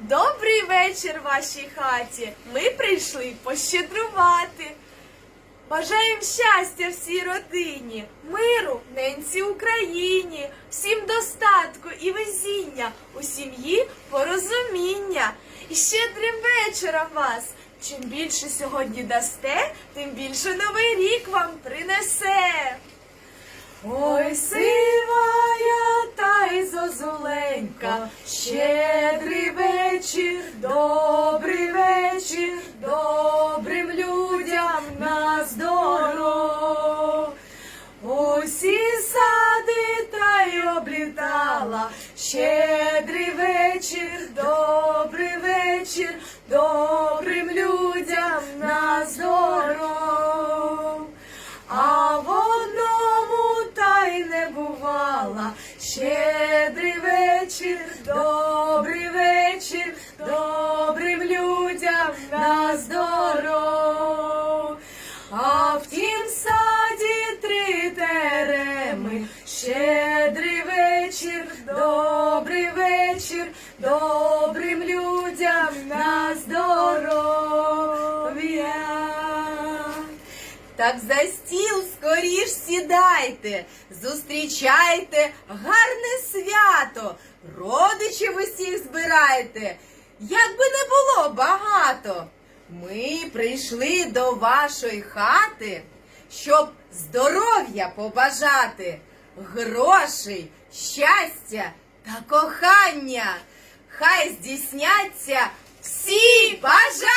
Добрий вечір вашій хаті. Ми прийшли пощедрувати. Бажаємо щастя всій родині, миру ненці Україні, всім достатку і везіння, у сім'ї порозуміння. І щедрим вечором вас. Чим більше сьогодні дасте, тим більше новий рік вам принесе. Ой, сивая та й зозуленька, щедрий вечір, добрий вечір, добрим людям на здоров. Усі сади та й облітала, щедрий вечір, добрий вечір, добрим людям на здоров. А в одному та й не бувала. Щедрий вечір, добрий вечір, добрим людям на здоров'я. Так за стіл скоріш сідайте, зустрічайте гарне свято, родичів усіх збирайте, як би не було багато. Ми прийшли до вашої хати, щоб здоров'я побажати, грошей, щастя та кохання. Хай здійсняться всі бажання!